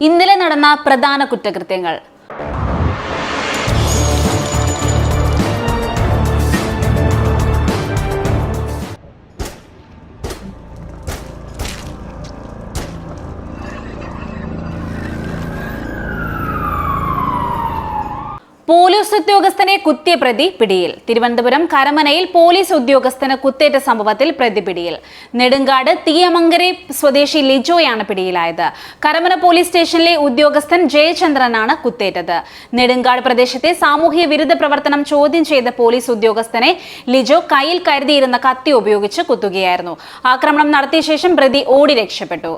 ഇന്നലെ നടന്ന പ്രധാന കുറ്റകൃത്യങ്ങൾ. പോലീസ് ഉദ്യോഗസ്ഥനെ കുത്തിയ പ്രതി പിടിയിൽ. തിരുവനന്തപുരം കരമനയിൽ പോലീസ് ഉദ്യോഗസ്ഥന് കുത്തേറ്റ സംഭവത്തിൽ പ്രതി പിടിയിൽ. നെടുങ്കാട് തീയമങ്കരെ സ്വദേശി ലിജോയാണ് പിടിയിലായത്. കരമന പോലീസ് സ്റ്റേഷനിലെ ഉദ്യോഗസ്ഥൻ ജയചന്ദ്രനാണ് കുത്തേറ്റത്. നെടുങ്കാട് പ്രദേശത്തെ സാമൂഹ്യ വിരുദ്ധ പ്രവർത്തനം ചോദ്യം ചെയ്ത പോലീസ് ഉദ്യോഗസ്ഥനെ ലിജോ കയ്യിൽ കരുതിയിരുന്ന കത്തി ഉപയോഗിച്ച് കുത്തുകയായിരുന്നു. ആക്രമണം നടത്തിയ ശേഷം പ്രതി ഓടി രക്ഷപ്പെട്ടു.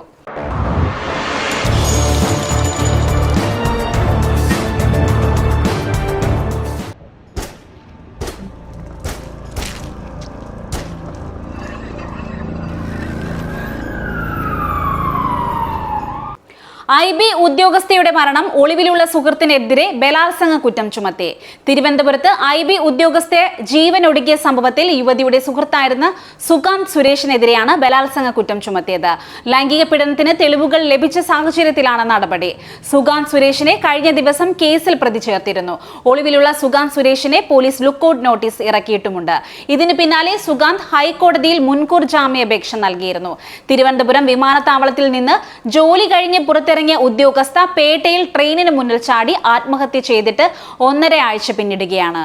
ഐ ബി ഉദ്യോഗസ്ഥയുടെ മരണം ഒളിവിലുള്ള സുഹൃത്തിനെതിരെ ബലാത്സംഗ കുറ്റം ചുമത്തി. തിരുവനന്തപുരത്ത് ഐ ബി ഉദ്യോഗസ്ഥയെ ജീവനൊടുക്കിയ സംഭവത്തിൽ യുവതിയുടെ സുഹൃത്തായിരുന്ന സുകാന്ത് സുരേഷിനെതിരെയാണ് ബലാത്സംഗ കുറ്റം ചുമത്തിയത്. ലൈംഗിക പീഡനത്തിന് തെളിവുകൾ ലഭിച്ച സാഹചര്യത്തിലാണ് നടപടി. സുകാന്ത് സുരേഷിനെ കഴിഞ്ഞ ദിവസം കേസിൽ പ്രതി ചേർത്തിരുന്നു ഒളിവിലുള്ള സുകാന്ത് സുരേഷിനെ പോലീസ് ലുക്കൌട്ട് നോട്ടീസ് ഇറക്കിയിട്ടുമുണ്ട്. ഇതിന് പിന്നാലെ സുകാന്ത് ഹൈക്കോടതിയിൽ മുൻകൂർ ജാമ്യാപേക്ഷ നൽകിയിരുന്നു. തിരുവനന്തപുരം വിമാനത്താവളത്തിൽ നിന്ന് ജോലി കഴിഞ്ഞ് പുറത്തിറങ്ങിയ ഉദ്യോഗസ്ഥ പേട്ടയിൽ ട്രെയിനിന് മുന്നിൽ ചാടി ആത്മഹത്യ ചെയ്തിട്ട് ഒന്നര ആഴ്ച പിന്നിടുകയാണ്.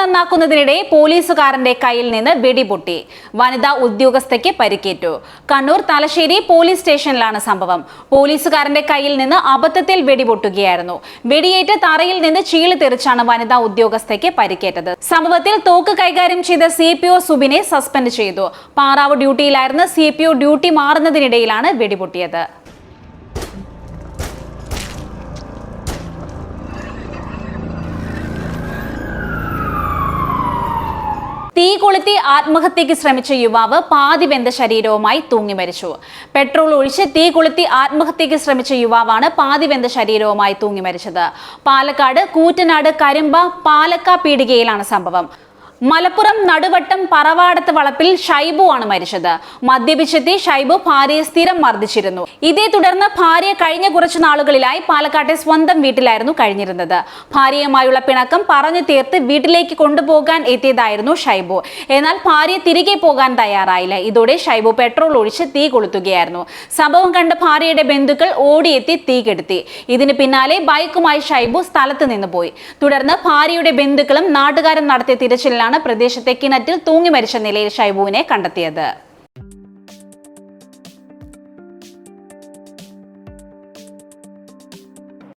നന്നാക്കുന്നതിനിടെ പോലീസുകാരന്റെ കയ്യിൽ നിന്ന് വെടിപൊട്ടി. വനിതാ ഉദ്യോഗസ്ഥയ്ക്ക് പരിക്കേറ്റു. കണ്ണൂർ തലശ്ശേരി പോലീസ് സ്റ്റേഷനിലാണ് സംഭവം. പോലീസുകാരന്റെ കയ്യിൽ നിന്ന് അബദ്ധത്തിൽ വെടിപൊട്ടുകയായിരുന്നു. വെടിയേറ്റ് തറയിൽ നിന്ന് ചീളി തെറിച്ചാണ് വനിതാ ഉദ്യോഗസ്ഥയ്ക്ക് പരിക്കേറ്റത്. സംഭവത്തിൽ തോക്ക് കൈകാര്യം ചെയ്ത സി പി ഒ സുബിനെ സസ്പെൻഡ് ചെയ്തു. പാറാവ് ഡ്യൂട്ടിയിലായിരുന്ന സി പി ഒ ഡ്യൂട്ടി മാറുന്നതിനിടയിലാണ് വെടിപൊട്ടിയത്. തീ കൊളുത്തി ആത്മഹത്യക്ക് ശ്രമിച്ച യുവാവ് പാതി വെന്ത ശരീരവുമായി തൂങ്ങി മരിച്ചു. പെട്രോൾ ഒഴിച്ച് തീ കൊളുത്തി ആത്മഹത്യക്ക് ശ്രമിച്ച യുവാവാണ് പാതി വെന്ത ശരീരവുമായി തൂങ്ങി മരിച്ചത്. പാലക്കാട് കൂറ്റനാട് കരിമ്പ പാലക്ക പീടികയിലാണ് സംഭവം. മലപ്പുറം നടുവട്ടം പറവാടത്ത് വളപ്പിൽ ഷൈബു ആണ് മരിച്ചത്. മദ്യപിച്ചെത്തി ഷൈബു ഭാര്യയെ സ്ഥിരം മർദ്ദിച്ചിരുന്നു. ഇതേ തുടർന്ന് ഭാര്യ കഴിഞ്ഞ കുറച്ചു നാളുകളിലായി പാലക്കാട്ടെ സ്വന്തം വീട്ടിലായിരുന്നു കഴിഞ്ഞിരുന്നത്. ഭാര്യയുമായുള്ള പിണക്കം പറഞ്ഞു തീർത്ത് വീട്ടിലേക്ക് കൊണ്ടുപോകാൻ എത്തിയതായിരുന്നു ഷൈബു. എന്നാൽ ഭാര്യ തിരികെ പോകാൻ തയ്യാറായില്ല. ഇതോടെ ഷൈബു പെട്രോൾ ഒഴിച്ച് തീ കൊളുത്തുകയായിരുന്നു. സംഭവം കണ്ട ഭാര്യയുടെ ബന്ധുക്കൾ ഓടിയെത്തി തീ കെടുത്തി. ഇതിന് പിന്നാലെ ബൈക്കുമായി ഷൈബു സ്ഥലത്ത് നിന്ന് പോയി. തുടർന്ന് ഭാര്യയുടെ ബന്ധുക്കളും നാട്ടുകാരും നടത്തിയ തിരച്ചിലാണ് പ്രദേശത്തെ കിണറ്റിൽ തൂങ്ങി മരിച്ച നിലയിൽ ഷൈബുവിനെ കണ്ടെത്തിയത്.